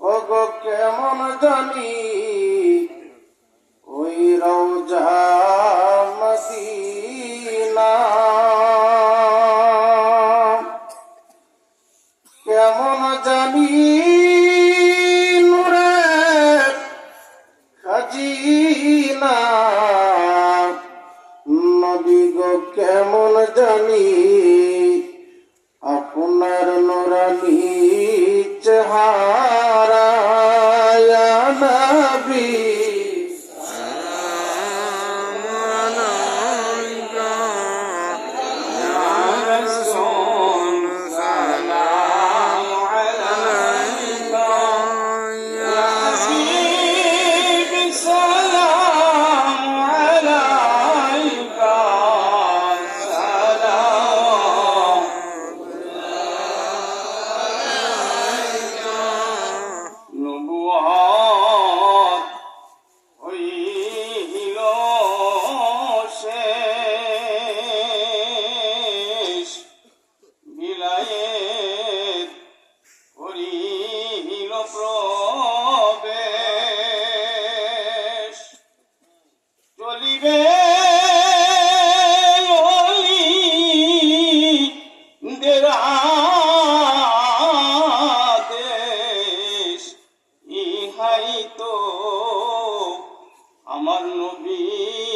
ওগো কেমন জানি ওই রওজা মদিনা। কেমন জানি খাজিনা। নবী গো কেমন জানি العالمين দেশ ইহাই তো আমার নবী।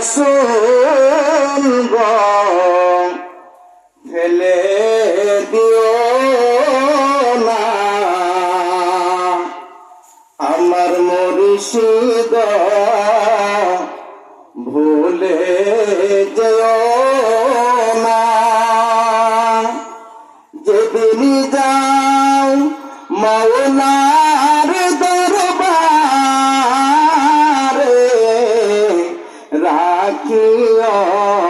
রাসূল ফেলে দিও না। আমার মুর্শিদ ভুলে الله